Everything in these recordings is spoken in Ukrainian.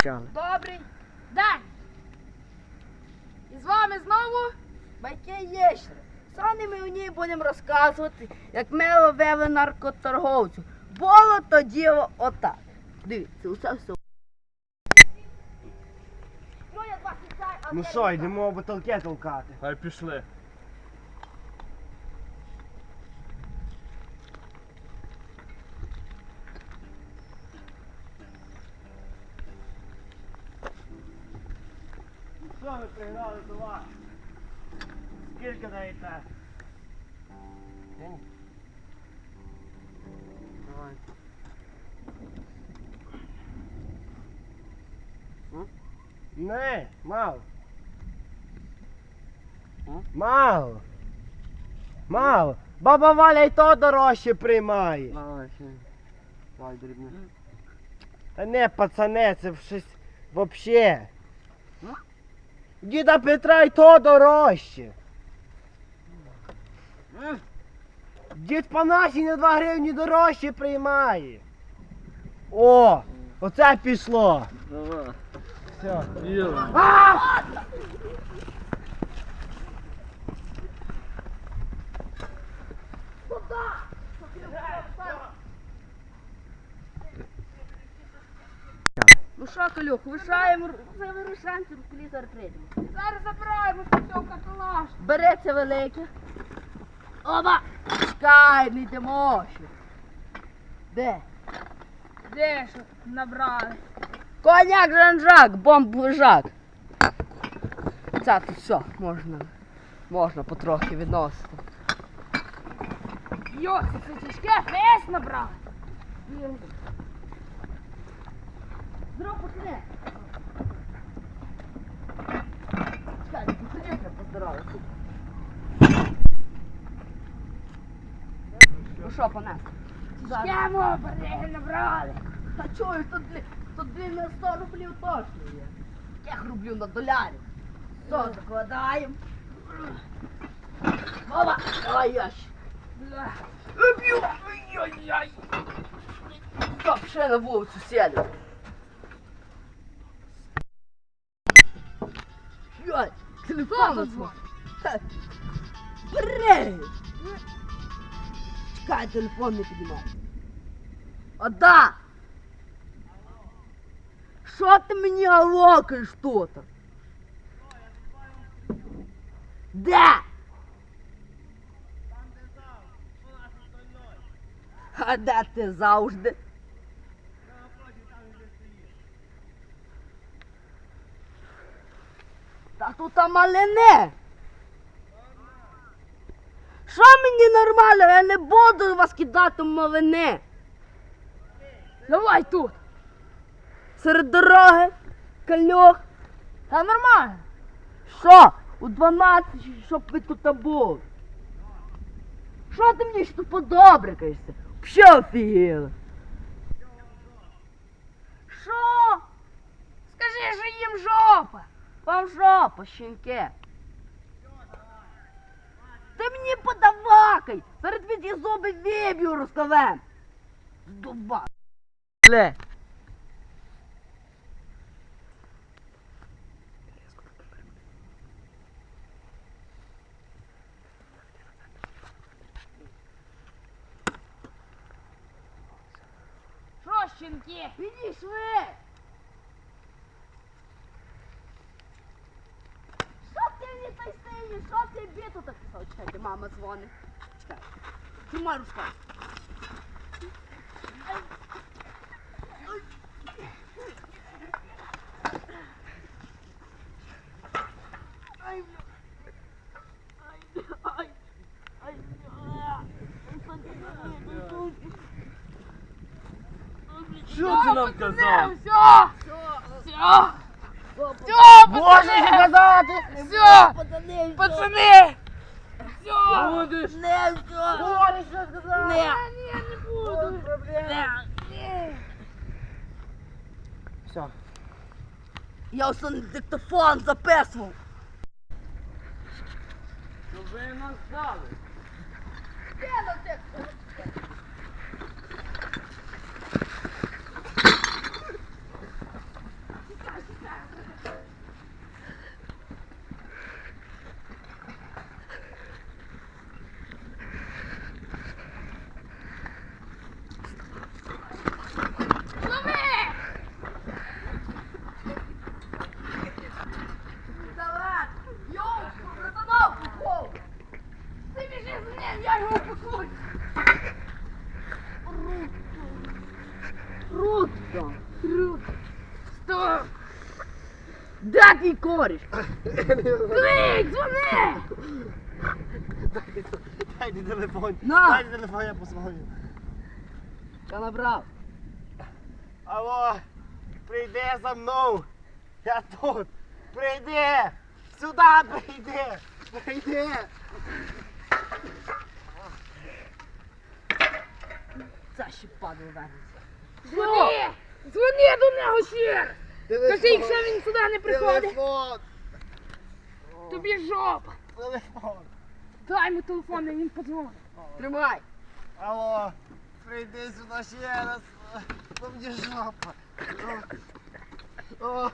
почали. Добрий день! І з вами знову Байки Єщери. Сьогодні ми у ній будемо розказувати, як ми ловили наркоторговців. Було тоді отак. Дивіться, усе все. Ну, Ну що, йдемо бутилки толкати. Хай пішли. Що ви пригнали до вас? Скільки даєте? Давай. М? Не, мало. М? Мало. Мало. Баба Валя й то дорожче приймає. Давай, ще. Давай, дрібне. Та не, пацане, це щось вообще. Діда Петра й то дорожче. Дід Панасій на 2 гривні дорожче приймає. О, оце пішло. Давай. Все. Їла. Ну що, Калюх, вирушаємо, вже вирушаємо циркулізор прийдемо. Зараз забираємо в каталаж. Береться велике. Оба! Чекай, не йдемо ще. Де? Де ж набрали? Коняк Жанжак, бомб лежак. Це тут все, можна. Можна потрохи відносити. Йо, це тяжке, весь набрали. Здорово, пацани! Чекай, пацанів треба поздоровити. Ну що, пане? Тяжкемо, береги набрали. Та чуєш, тут, блін, тут блін, на 100 рублів точно є. Яких рублів на долярів? Все, закладаємо. Мама, давай ящик. Бля. Б'ю, ай-яй-яй. Так, ще на вулицю сяду. Йой, телефон озвон. Бери! Чекай, телефон не піднімай. Ода! Що ти мені алокаєш тут? Де? А де ти завжди? Тут малине. Що мені нормально? Я не буду вас кидати малине. Давай тут. Серед дороги, кальох. Та нормально. Що? У 12, щоб ви тут там були. Що ти мені тут подобрикаєшся? Що офігіли? Що? Скажи, що їм жопа. Вам жопа, щенки. Ти мені подавакай! Перед ті зуби виб'ю розкавем. Дуба. Ле. Що, щенки? Підійшли! Що ти мені той синій? Що ти біту так писав? Чекайте, мама дзвонить. Чекай. Тримай рушка. Ай. Ай. Ай. Що ти нам казав? Все. Все. Все, Можеш пацани. сказати? Все. Пацани, Пацани. Все. Будеш? Не, все. Можеш що сказати? Не. Ні, не буду. Не. Все. Я все на диктофон записував. Ну ви нас дали. Де Ruto. Rutto, rutto, sto... Dati koreš! Klik, zvone! Daj ti telefon, no. daj ti telefon, ja posvojim. Kaj nabral? Alo, pride za mnou, ja tu, pride, сюда прийди, прийди. Це ще падло вернеться. Дзвони! Дзвони до нього ще! раз. Кажи, якщо він сюди не приходить, Телефон. тобі жопа. Телефон. Дай йому телефон, і він подзвонить. Тримай. Алло, прийди сюди ще раз. Бо мені жопа. О, о.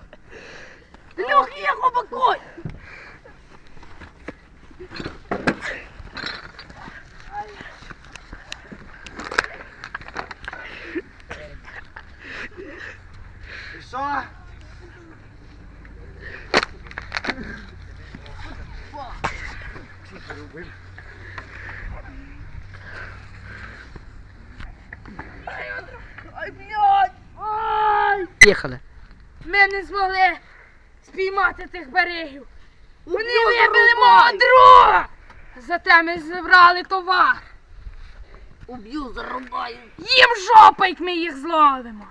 Люх, є хопакой! І що? Ай, блядь! Ай! Їхали. Ми не змогли спіймати тих берегів. Вони вибили мого друга! Зате ми зібрали товар. Уб'ю, зарубаю. Їм жопа, як ми їх зловимо.